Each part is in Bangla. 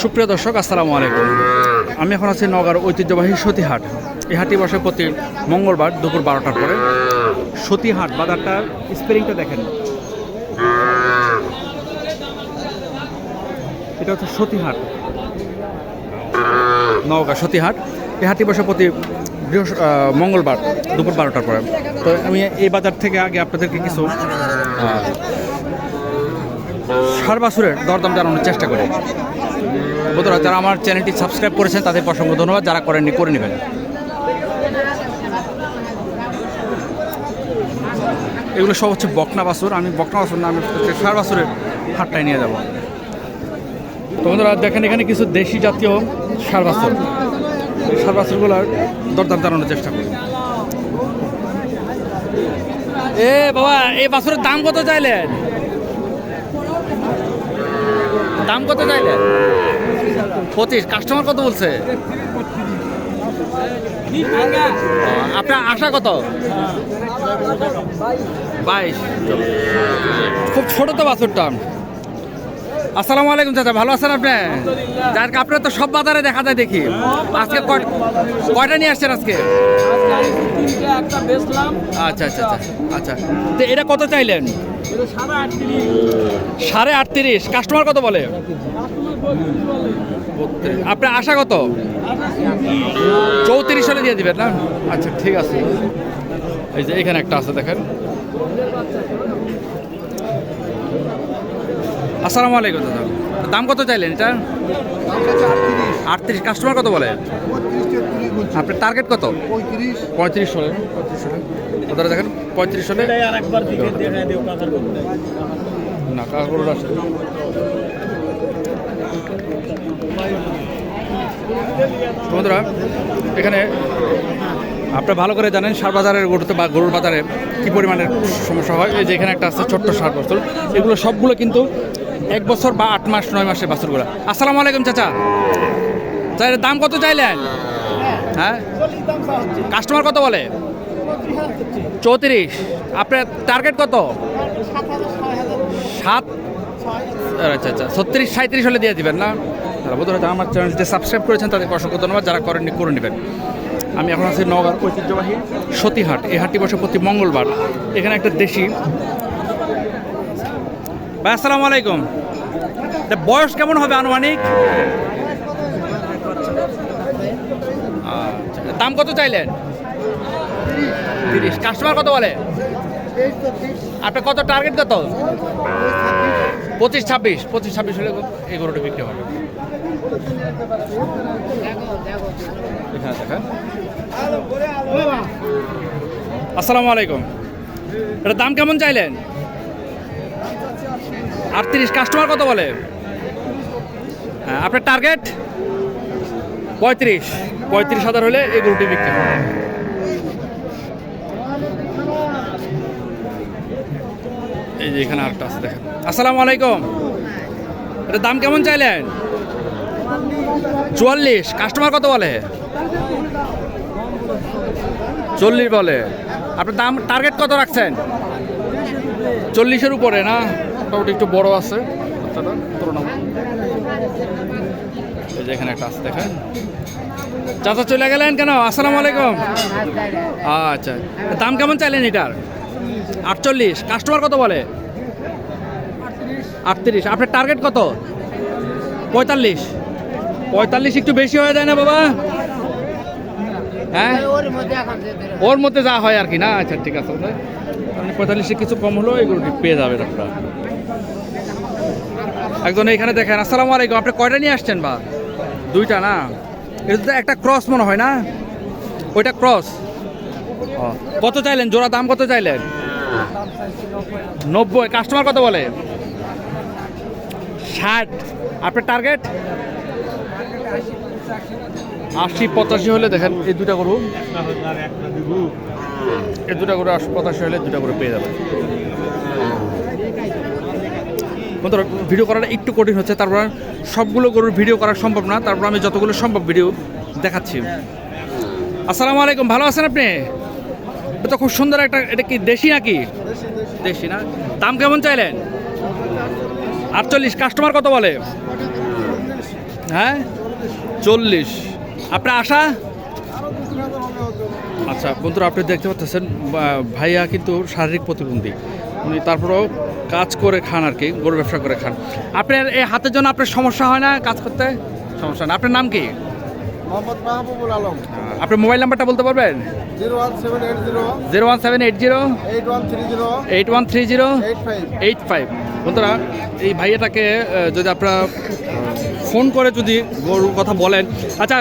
সুপ্রিয় দর্শক, আসসালামু আলাইকুম। আমি এখন আছি নগর ঐতিহ্যবাহী সতীহাট। এই হাটটি বসে প্রতি মঙ্গলবার দুপুর বারোটার পরে। সতীহাট বাজারটার স্পেলিংটা দেখেন। এটা হচ্ছে সতীহাট। নওগাঁ সতীহাট। এই হাটটি বসে প্রতি বৃহস্প মঙ্গলবার দুপুর বারোটার পরে। তো আমি এই বাজার থেকে আগে আপনাদেরকে কিছু ষাড় দরদাম জানানোর চেষ্টা করি। বন্ধুরা, যারা আমার চ্যানেলটি সাবস্ক্রাইব করেছেন তাদের অসংখ্য ধন্যবাদ। যারা করেননি, করে নেবেন। এগুলো সব হচ্ছে বকনা বাছুর। আমি বকনা বাছুর না, আমি ষাড় বাছুরের হাটটায় নিয়ে যাব। তো বন্ধুরা, দেখেন এখানে কিছু দেশি জাতীয় ষাড় বাছুর। সার ষাড় বাছুরগুলোর দরদাম জানানোর চেষ্টা করি। এ বাবা, এই বাছুরের দাম কত চাইলেন? দাম কত চাইলে? পঁচিশ। কাস্টমার কত বলছে? আপনার আশা কত? বাইশ। খুব ছোট তো বাছুরটা। আসসালামু আলাইকুম চাচা ভালো আছেন আপনি? যার আপনার তো সব বাজারে দেখা যায় দেখি। আজকে কয়- কয়টা নিয়ে আসছেন আজকে? আচ্ছা আচ্ছা আচ্ছা আচ্ছা। তো এটা কত চাইলেন? সাড়ে আটত্রিশ সাড়ে আটত্রিশ কাস্টমার কত বলে? আপনার আশা কত? চৌত্রিশ সালে দিয়ে দিবেন না? আচ্ছা ঠিক আছে। এই যে এখানে একটা আছে দেখেন। আসসালামু আলাইকুম, দাদা। দাম কত চাইলেন এটা? আটত্রিশ। কাস্টমার কত বলে? আপনার টার্গেট কত? পঁয়ত্রিশ হলে। দেখেন, পঁয়ত্রিশ হলে। বন্ধুরা, এখানে আপনি ভালো করে জানেন সার বাজারের গরুতে বা গরুর বাজারে কী পরিমাণের সমস্যা হয়। এই যে এখানে একটা আছে ছোট্ট সার বছর এগুলো সবগুলো কিন্তু এক বছর বা আট মাস, নয় মাসের বাছুরগুলো। আসসালামু আলাইকুম, চাচা। চাই দাম কত চাইলেন? হ্যাঁ? কাস্টমার কত বলে? চৌত্রিশ। আপনার টার্গেট কত? সাত? আচ্ছা আচ্ছা ছত্রিশ সাঁত্রিশ হলে দিয়ে দিবেন না? তারা বোধ আমার চ্যানেলটি সাবস্ক্রাইব করেছেন, তাদেরকে অসংখ্য ধন্যবাদ। যারা করেননি, করে নেবেন। আমি এখন আছি নগর ঐতিহ্যবাহী সতীহাট। এই হাটটি বসে প্রতি মঙ্গলবার। এখানে একটা দেশি ভাই আসসালামু আলাইকুম। বয়স কেমন হবে আনুমানিক? আচ্ছা, দাম কত চাইলেন? তিরিশ। কাস্টমার কত বলে? আপনার কত টার্গেট কত? পঁচিশ ছাব্বিশ। পঁচিশ ছাব্বিশ হলে এই গরুটা বিক্রি হবে। আসসালামু আলাইকুম। এটা দাম কেমন চাইলেন? আটত্রিশ কাস্টমার কত বলে? হ্যাঁ আপনার টার্গেট পঁয়ত্রিশ। পঁয়ত্রিশ হাজার হলে এই গরুটি বিক্রি এই যে এখানে আরেকটা আছে, দেখেন। আসসালামু আলাইকুম। এটা দাম কেমন চাইলেন? চুয়াল্লিশ। কাস্টমার কত বলে? চল্লিশ বলে। আপনার দাম টার্গেট কত রাখছেন? চল্লিশের উপরে, না? মোটামুটি একটু বড় আছে এখানে একটা আছে, দেখেন। চাচা চলে গেলেন কেন? আসসালামু আলাইকুম। আচ্ছা দাম কেমন চাইলেন এটার? আটচল্লিশ। কাস্টমার কত বলে? আটত্রিশ। আপনার টার্গেট কত? পঁয়তাল্লিশ। পঁয়তাল্লিশ একটু বেশি হয়ে যায় না বাবা? হ্যাঁ? ওর মধ্যে যা হয় আর কি। না আচ্ছা ঠিক আছে। পঁয়তাল্লিশে কিছু কম হলেও এগুলো পেয়ে যাবেন আপনারা। একজন এখানে দেখেন, আসসালামু আলাইকুম, আপনি কয়টা নিয়ে আসছেন বা? দুইটা না। এটা তো একটা ক্রস মনে হয় না? ওইটা ক্রস। কত চাইলেন? জোড়া দাম কত চাইলেন? নব্বই। কাস্টমার কত বলে? ষাট। আপনার টার্গেট? আশি পঁচাশি হলে দেখেন, এই দুটা গরু। এই দুটা গরু আশি পঁচাশি হলে দুটা গরু পেয়ে যাবেন। বন্ধুরা ভিডিও করাটা একটু কঠিন হচ্ছে, তারপর সবগুলো গরুর ভিডিও করা সম্ভব না, তারপর আমি যতগুলো সম্ভব ভিডিও দেখাচ্ছি। আসসালামু আলাইকুম, ভালো আছেন আপনি? এটা খুব সুন্দর একটা, এটা কি দেশি নাকি? দেশি না? দাম কেমন চাইলেন? আটচল্লিশ কাস্টমার কত বলে? হ্যাঁ? চল্লিশ। আপনার আশা? আচ্ছা বন্ধুরা, আপনি দেখতে পাচ্ছেন ভাইয়া কিন্তু শারীরিক প্রতিবন্ধী। উনি তারপরেও কাজ করে খান আর কি গরু ব্যবসা করে খান। আপনার এই হাতের জন্য আপনার সমস্যা হয় না কাজ করতে? সমস্যা না। আপনার নাম কি? মোহাম্মদ মাহবুবুল আলম। আপনার মোবাইল নাম্বারটা বলতে পারবেন? Zero one seven eight zero. Eight one three zero. Eight five. বন্ধুরা এই ভাইয়াটাকে যদি আপনারা ফোন করে যদি গরুর কথা বলেন। আচ্ছা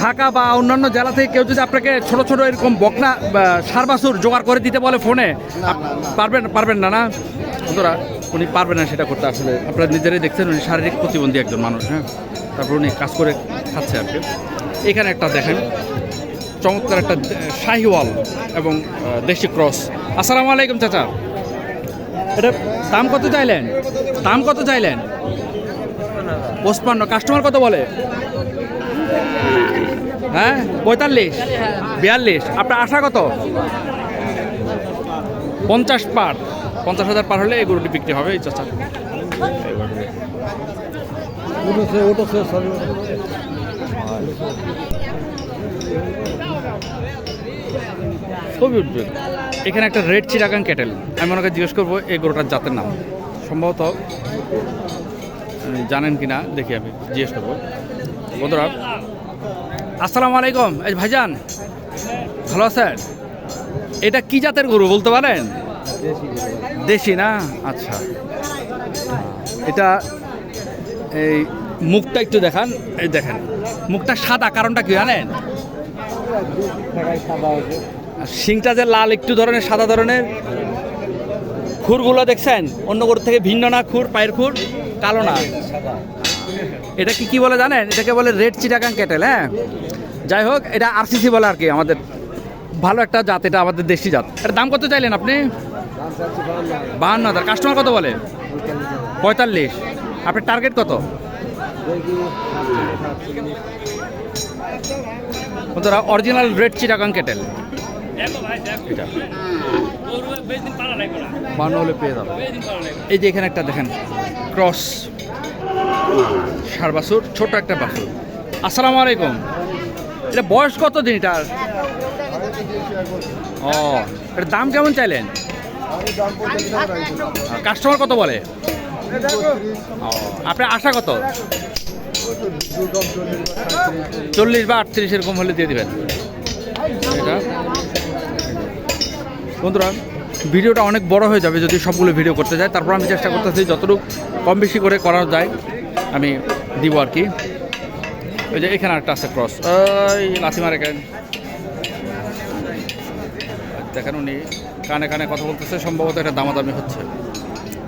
ঢাকা বা অন্যান্য জেলা থেকে কেউ যদি আপনাকে ছোট ছোট এরকম বকনা বা সার বাছুর জোগাড় করে দিতে বলে ফোনে পারবেন পারবেন না না? বন্ধুরা উনি পারবেন না সেটা করতে আসলে। আপনারা নিজেরাই দেখছেন উনি শারীরিক প্রতিবন্ধী একজন মানুষ হ্যাঁ? তারপর উনি কাজ করে খাচ্ছে আর কি। এখানে একটা দেখেন চমৎকার একটা শাহিওয়াল এবং দেশি ক্রস। আসসালামু আলাইকুম চাচা। এটা দাম কত চাইলেন? দাম কত চাইলেন? পঁচপান্ন। কাস্টমার কত বলে? হ্যাঁ? পঁয়তাল্লিশ। বিয়াল্লিশ। আপনার আশা কত? পঞ্চাশ পার। পঞ্চাশ হাজার পার হলে এই গরুটি বিক্রি হবে এই চাচা। খুবই উদ্বেগ এখানে একটা রেড চিরাগাং ক্যাটেল। আমি ওনাকে জিজ্ঞেস করব এই গরুটার জাতের নাম। সম্ভবত জানেন কি না দেখি আমি জিজ্ঞেস করব। বন্ধুরা আসসালামু আলাইকুম। এই ভাইজান, ভালো আছেন? এটা কি জাতের গরু বলতে পারেন? দেশি না? আচ্ছা। এটা এই মুখটা একটু দেখান। এই দেখেন, মুখটা সাদা, কারণটা কি জানেন? শিংটা যে লাল, একটু ধরনের, সাদা ধরনের। খুরগুলো দেখছেন? অন্য গরুর থেকে ভিন্ন না খুর? পায়ের খুর? কালো না? এটা কি কি বলে জানেন? এটাকে বলে রেড চিটাগাং ক্যাটেল হ্যাঁ? যাই হোক, এটা আরসিসি বলে আর কি, আমাদের ভালো একটা জাত, এটা আমাদের দেশি জাত। এর দাম কত চাইলেন আপনি? বাহান্ন হাজার। কাস্টমার কত বলে? পঁয়তাল্লিশ। আপনার টার্গেট কত? অরিজিনাল রেড চিটাগাং হলে পেয়ে এই যে এখানে একটা দেখেন ক্রস সার বাছুর ছোট একটা বাছুর। আসসালামু আলাইকুম। এটা বয়স কত দিন এটার ও এটার দাম কেমন চাইলেন? কাস্টমার কত বলে? ও, আপনার আশা কত? চল্লিশ বা আটত্রিশ এরকম হলে দিয়ে দেবেন। এটা। বন্ধুরা, ভিডিওটা অনেক বড় হয়ে যাবে যদি সবগুলো ভিডিও করতে যায়। তারপর আমি চেষ্টা করতেছি যতটুকু কম বেশি করে করা যায়। আমি দিব আর কি। ওই যে এখানে একটা আছে ক্রস ওই লাথি মারে কেন? দেখেন উনি কানে কানে কথা বলতেছে সম্ভবত এটা দামাদামি হচ্ছে।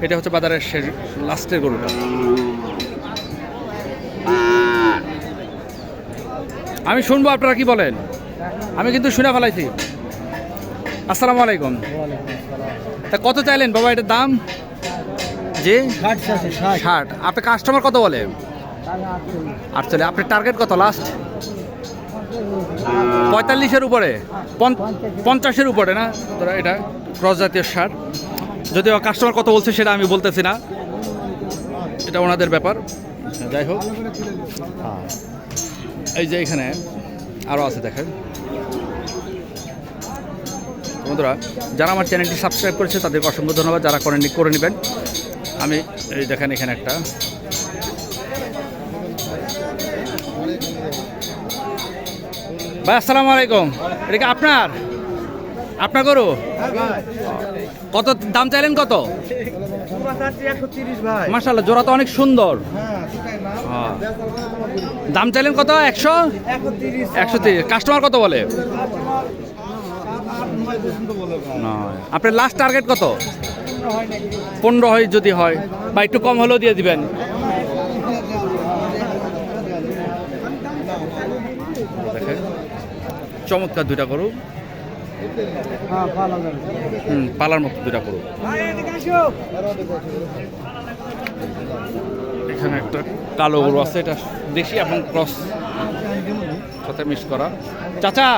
এটা হচ্ছে বাজারের শেষ লাস্টের গরুটা। আমি শুনব আপনারা কি বলেন? আমি কিন্তু শুনে ফেলাইছি। আসসালামু আলাইকুম। তা কত চাইলেন বাবা এটার দাম? জি? ষাট আপনার কাস্টমার কত বলে? আটচল্লিশ। আপনার টার্গেট কত লাস্ট পঁয়তাল্লিশের উপরে। পঞ্চ- পঞ্চাশের উপরে না? ধরো এটা ক্রস জাতীয় সার যদিও কাস্টমার কত বলছে সেটা আমি বলতেছি না। এটা ওনাদের ব্যাপার। যাই হোক। এই যে এখানে আরও আছে দেখেন। বন্ধুরা যারা আমার চ্যানেলটি সাবস্ক্রাইব করেছে তাদেরকে অসংখ্য ধন্যবাদ। যারা করেননি করে নেবেন। আমি এই দেখেন এখানে একটা। ভাই, আসসালামু আলাইকুম। এটা কি আপনার? আপনার গরু? কত দাম চাইলেন কত? মাসাল্লাহ জোড়া তো অনেক সুন্দর। দাম চাইলেন কত? একশো? একশো তিরিশ। কাস্টমার কত বলে? আপনার লাস্ট টার্গেট কত? পনেরো হয় যদি হয়, বা একটু কম হলেও দিয়ে দিবেন। চমৎকার দুইটা হুম, পালার মতো দুইটা গরু। এখানে একটা কালো গরু আছে, এটা দেশি এবং ক্রস। সাথে মিক্স করা। চাচা,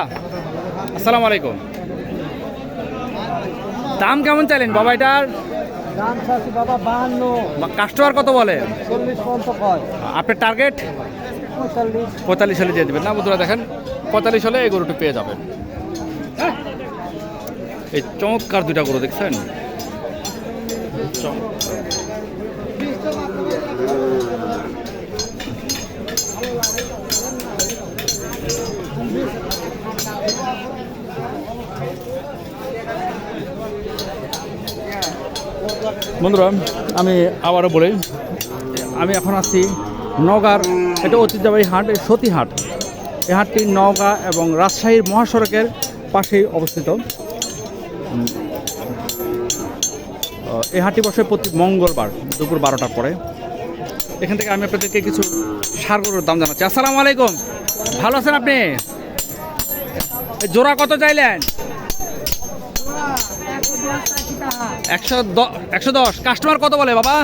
আসসালামু আলাইকুম। দাম কেমন চাইলেন বাবা এটার? দাম চাচ্ছি বাবা বাহান্ন। কাস্টমার কত বলে? চল্লিশ আপনার টার্গেট পঁয়তাল্লিশ। পঁয়তাল্লিশ হলে দিয়ে দেবেন। না বন্ধুরা দেখেন পঁয়তাল্লিশ হলে এই গরুটি পেয়ে যাবেন। এই চমৎকার দুইটা গরু দেখছেন? চমৎকার। বন্ধুরা, আমি আবারও বলি, আমি এখন আছি নগার এটা ঐতিহ্যবাহী হাট সতী হাট। এই হাটটি নওগাঁ এবং রাজশাহীর মহাসড়কের পাশেই অবস্থিত। এই হাটটি বসে প্রতি মঙ্গলবার দুপুর বারোটার পরে। এখান থেকে আমি আপনাদেরকে কিছু সার গরুর দাম জানাচ্ছি। আসসালামু আলাইকুম। ভালো আছেন আপনি? জোড়া কত চাইলেন? একশো একশো দশ। কাস্টমার কত বলে বাবা?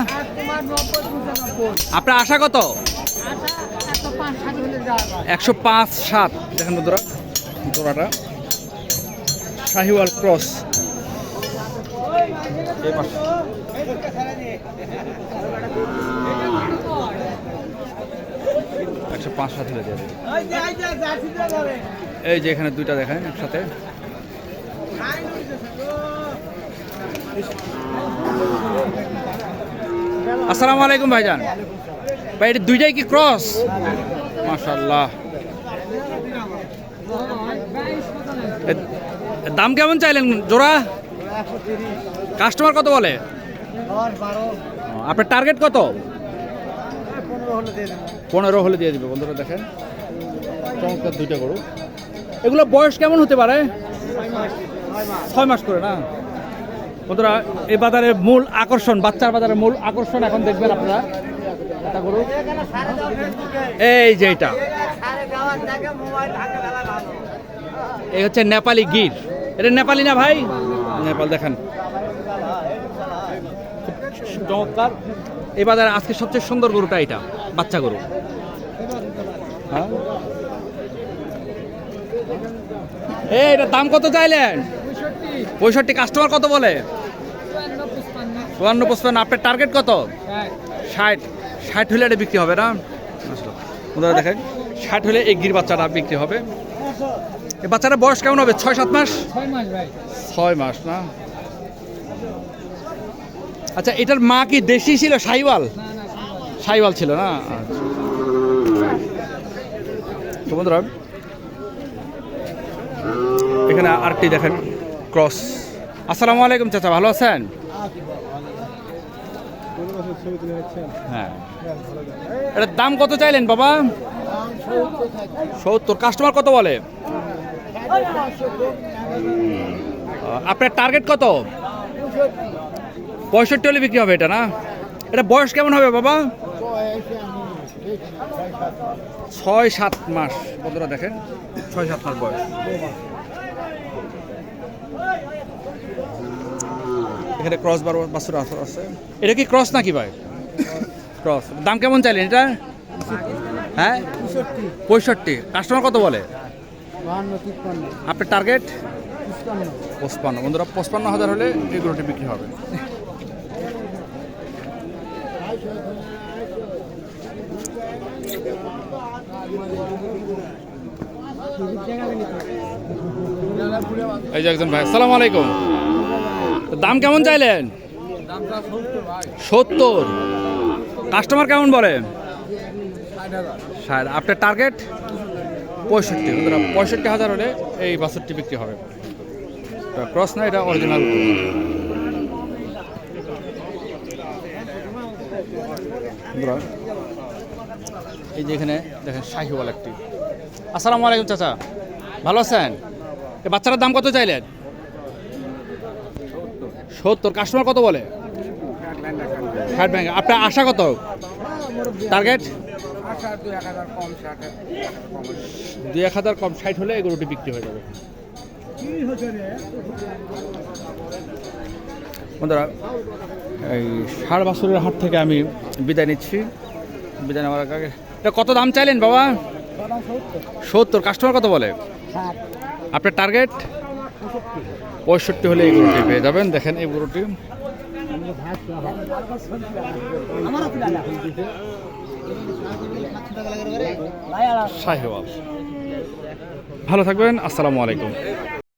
আপনার আশা কত? একশো পাঁচ সাত। দেখেন বন্ধুরা, জোড়াটা। শাহিওয়াল ক্রস। একশো পাঁচ সাত দেবে। এই যে এখানে দুইটা দেখেন একসাথে। আসসালামু আলাইকুম ভাইজান। ভাই, এটা দুইটাই কি ক্রস মাশাল্লাহ এ- দাম কেমন চাইলেন জোড়া? কাস্টমার কত বলে? আপনার টার্গেট কত? পনেরো হলে দিয়ে পনেরো হলে দিয়ে দিবে। বন্ধুরা দেখেন। চমৎকার দুইটা গরু। এগুলো বয়স কেমন হতে পারে? ছয় মাস করে না? বন্ধুরা, এই বাজারের মূল আকর্ষণ, বাচ্চার বাজারের মূল আকর্ষণ এখন দেখবেন আপনারা। এই যে এটা। এই হচ্ছে নেপালি গির। এটা নেপালি না ভাই? নেপাল, দেখেন। চমৎকার। এই বাজারে আজকে সবচেয়ে সুন্দর গরুটা এটা, বাচ্চা গরু। হ্যাঁ। এই, এটার দাম কত চাইলেন? পঁয়ষট্টি। কাস্টমার কত বলে? চুয়ান্ন পঁচপান্ন আপনার টার্গেট কত? ষাট। ষাট। হলে এটা বিক্রি হবে না? আসলে, দেখেন। ষাট হলে এই গির বাচ্চাটা বিক্রি হবে। এই বাচ্চাটার বয়স কেমন হবে? ছয় সাত মাস? ছয় মাস ভাই। ছয় মাস না? আচ্ছা এটার মা কি দেশি ছিল সাইওয়াল সাইওয়াল ছিল না? আচ্ছা। বন্ধুরা এখানে আরেকটি দেখেন ক্রস। আসসালামু আলাইকুম চাচা ভালো আছেন? হ্যাঁ। এটার দাম কত চাইলেন বাবা? সত্তর। কাস্টমার কত বলে? আপনার টার্গেট কত? পঁয়ষট্টি হলে বিক্রি হবে এটা না? এটা বয়স কেমন হবে বাবা? ছয় সাত মাস। বন্ধুরা দেখেন। ছয় সাত মাস বয়স। এখানে ক্রস বার বাছুর আছে। এটা কি ক্রস নাকি ভাই? ক্রস দাম কেমন চাইলেন এটা? হ্যাঁ? পঁয়ষট্টি। কাস্টমার কত বলে? আপনার টার্গেট পঁচপান্ন। পঁচপান্ন। বন্ধুরা পঁচপান্ন হাজার হলে এই গরুটি বিক্রি হবে। এই যে একজন ভাই আসসালামু আলাইকুম। দাম কেমন চাইলেন? সত্তর। কাস্টমার কেমন বলে? আপনার টার্গেট পঁয়ষট্টি। পঁয়ষট্টি হাজার হলে এই বাছুরটি বিক্রি হবে। ক্রস না, এটা অরিজিনাল এই যে এখানে দেখেন শাহিওয়াল একটি। আসসালামু আলাইকুম, চাচা। ভালো আছেন? বাচ্চাটার দাম কত চাইলেন? সত্তর। কাস্টমার কত বলে? ষাট ব্যাংক আপনার আশা কত? টার্গেট দুই এক হাজার কম ষাট হলে এই গরুটি বিক্রি হয়ে যাবে। বন্ধুরা এই ষাড় বাছুরের হাট থেকে আমি বিদায় নিচ্ছি। বিদায় নেওয়ার আগে এটা কত দাম চাইলেন বাবা? সত্তর। কাস্টমার কত বলে? আপনার টার্গেট পঁয়ষট্টি হলে এই গরুটি পেয়ে যাবেন। দেখেন এই গরুটি। ভালো থাকবেন। আসসালামু আলাইকুম।